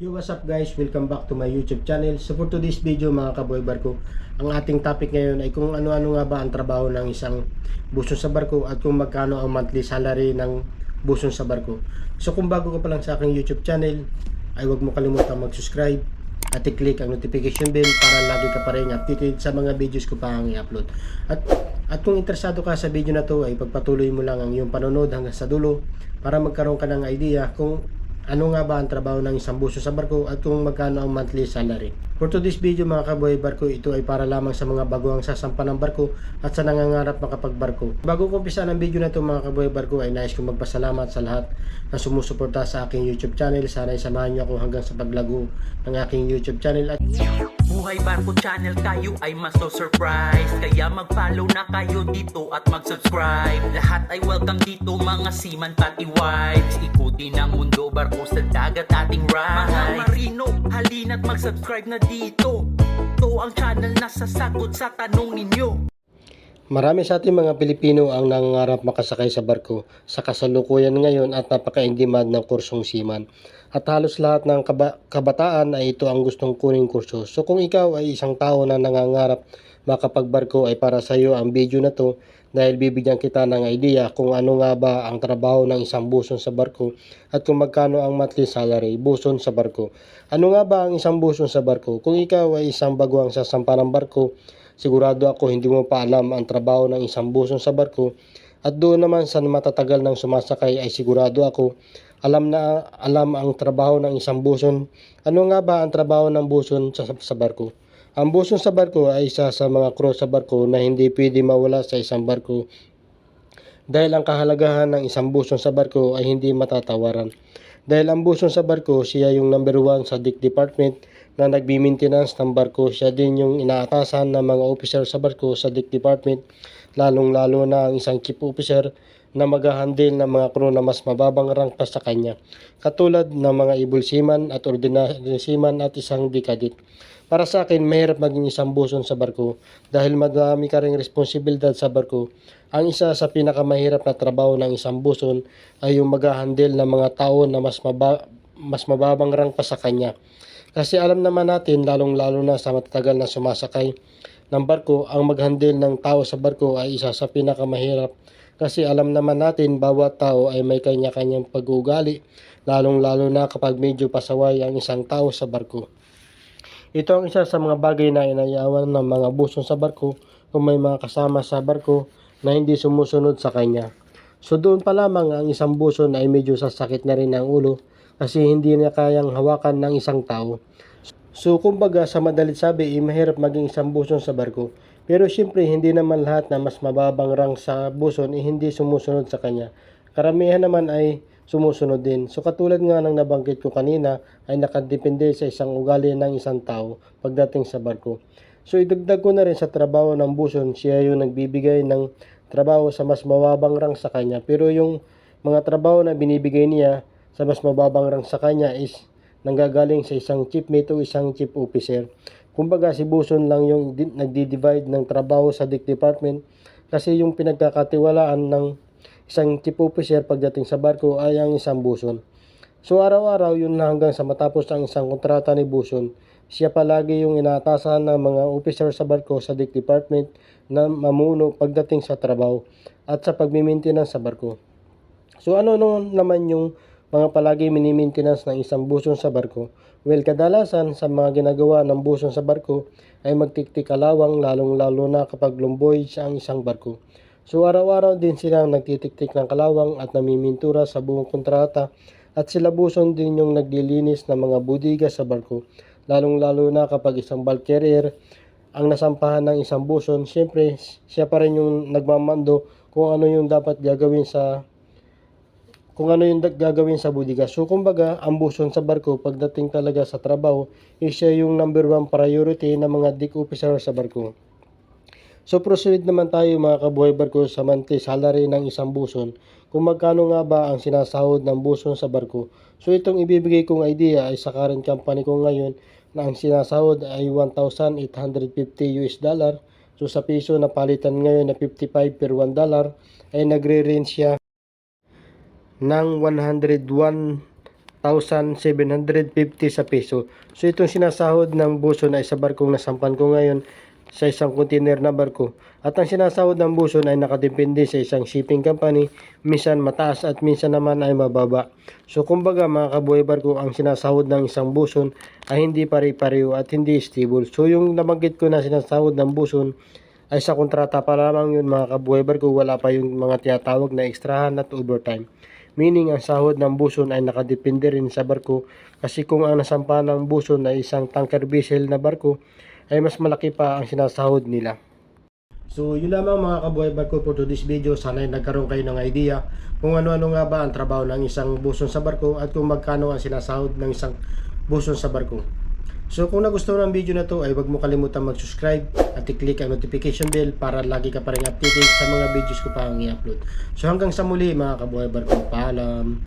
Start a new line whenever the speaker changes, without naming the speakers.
Yo, what's up guys? Welcome back to my YouTube channel. So for today's video mga kaboy barko, ang ating topic ngayon ay kung ano-ano nga ba ang trabaho ng isang buson sa barko at kung magkano ang monthly salary ng buson sa barko. So kung bago ka pa lang sa aking YouTube channel, ay huwag mo kalimutan mag-subscribe at i-click ang notification bell para lagi ka pa rin updated sa mga videos ko pa ang i-upload. At, at kung interesado ka sa video na to ay pagpatuloy mo lang ang iyong panonood hanggang sa dulo para magkaroon ka ng idea kung ano nga ba ang trabaho ng isang buso sa barko at kung magkano ang monthly salary. For today's video mga kaboy barko, ito ay para lamang sa mga baguang sasampa ng barko at sa nangangarap makapagbarko. Bago ko umpisa ng video na ito mga kaboy barko ay nais kong magpasalamat sa lahat na sumusuporta sa aking YouTube channel. Sana samahan niyo ako hanggang sa paglago ng aking YouTube channel at
Buhay Barko Channel kayo ay maso-surprise Kaya mag-follow na kayo dito at mag-subscribe. Lahat ay welcome dito mga seaman pati wives. Ikutin ang mundo barko sa dagat ating ride Mga marino, halina't mag-subscribe na dito. Ito ang channel na sasagot sa tanong ninyo
Marami sa ating mga Pilipino ang nangangarap makasakay sa barko sa kasalukuyan ngayon at napaka-in-demand ng kursong seaman. At halos lahat ng kaba- kabataan ay ito ang gustong kuning kurso. So kung ikaw ay isang tao na nangangarap makapagbarko ay para sa iyo ang video na to dahil bibigyan kita ng idea kung ano nga ba ang trabaho ng isang buson sa barko at kung magkano ang monthly salary buson sa barko. Ano nga ba ang isang buson sa barko? Kung ikaw ay isang baguang sasampa ng barko, Sigurado ako hindi mo pa alam ang trabaho ng isang buson sa barko at doon naman sa matatagal ng sumasakay ay sigurado ako alam na alam ang trabaho ng isang buson. Ano nga ba ang trabaho ng buson sa, sa barko? Ang buson sa barko ay isa sa mga crew sa barko na hindi pwede mawala sa isang barko dahil ang kahalagahan ng isang buson sa barko ay hindi matatawaran. Dahil ang buson sa barko, siya yung number one sa deck department na nagbi-maintenance ng barko. Siya din yung inaatasan ng mga officer sa barko sa deck department, lalong-lalo na ang isang chief officer na mag-handle ng mga crew na mas mababang rank pa sa kanya. Katulad ng mga ibul seaman at ordinary seaman at isang dekadit. Para sa akin, mahirap maging isang buson sa barko dahil madami ka ring responsibilidad sa barko. Ang isa sa pinakamahirap na trabaho ng isang buson ay yung mag-handle ng mga tao na mas, maba- mas mababang rank pa sa kanya. Kasi alam naman natin, lalong-lalo na sa matatagal na sumasakay ng barko, ang mag-handle ng tao sa barko ay isa sa pinakamahirap. Kasi alam naman natin, bawat tao ay may kanya-kanyang pag-uugali, lalong-lalo na kapag medyo pasaway ang isang tao sa barko. Ito ang isa sa mga bagay na inayawan ng mga buson sa barko kung may mga kasama sa barko na hindi sumusunod sa kanya. So doon pa lamang ang isang buson ay medyo sasakit na rin ang ulo kasi hindi na kayang hawakan ng isang tao. So kumbaga sa madalit sabi, eh, mahirap maging isang buson sa barko. Pero siyempre hindi naman lahat na mas mababang rang sa buson eh, hindi sumusunod sa kanya. Karamihan naman ay sumusunod din. So katulad nga ng nabanggit ko kanina ay nakadepende sa isang ugali ng isang tao pagdating sa barko. So idagdag ko na rin sa trabaho ng buson, siya yung nagbibigay ng trabaho sa mas mababang rang sa kanya. Pero yung mga trabaho na binibigay niya sa mas mababang rang sa kanya is nanggagaling sa isang chief mate o isang chief officer. Kumbaga si Buson lang yung di- nagdi-divide ng trabaho sa deck department kasi yung pinagkakatiwalaan ng isang chief officer pagdating sa barko ay ang isang Buson. So araw-araw yun na hanggang sa matapos ang isang kontrata ni Buson, siya palagi yung inaatasahan ng mga officer sa barko sa deck department na mamuno pagdating sa trabaho at sa pagmimaintenance sa barko. So ano naman yung mga palagi mini-maintenance ng isang buson sa barko? Well, kadalasan sa mga ginagawa ng buson sa barko ay magtiktik alawang lalong-lalo na kapag lumboy sa ang isang barko. So araw-araw din silang nagtitiktik ng kalawang at namimintura sa buong kontrata at sila buson din yung naglilinis ng mga budiga sa barko. Lalong-lalo na kapag isang bulk carrier ang nasampahan ng isang buson, syempre siya pa rin yung nagmamando kung ano yung dapat gagawin sa kung ano yung gagawin sa budiga. So, kumbaga, ang sa barko, pagdating talaga sa trabaho, is siya yung number one priority ng mga deck officer sa barko. So, proceed naman tayo mga kabuhay barko sa monthly salary ng isang buson. Kung magkano nga ba ang sinasahod ng buson sa barko. So, itong ibibigay kong idea ay sa current company ko ngayon na ang sinasahod ay 1,850 US dollar. So, sa piso na palitan ngayon na 55 per 1 dollar ay nagre-range siya ng 101 1,750 sa peso. So itong sinasahod ng buson ay sa barkong nasampan ko ngayon sa isang container na barko. At ang sinasahod ng buson ay nakadepende sa isang shipping company, minsan mataas at minsan naman ay mababa. So kumbaga mga kabuhay barko, ang sinasahod ng isang buson ay hindi pare-pareho at hindi stable. So yung nabanggit ko na sinasahod ng buson ay sa kontrata pa lamang yun mga kabuhay barko, wala pa yung mga tinatawag na extrahan at overtime. Meaning ang sahod ng buson ay nakadepende rin sa barko kasi kung ang nasampa ng buson ay isang tanker vessel na barko ay mas malaki pa ang sinasahod nila. So yun lamang mga kabuhay barko for today's video. Sana ay nagkaroon kayo ng idea kung ano-ano nga ba ang trabaho ng isang buson sa barko at kung magkano ang sinasahod ng isang buson sa barko. So kung nagustuhan ang video na to ay huwag mo kalimutan mag-subscribe at i-click ang notification bell para lagi ka pa rin updated sa mga videos ko pa ang i-upload. So hanggang sa muli mga kabuhay barkong paalam.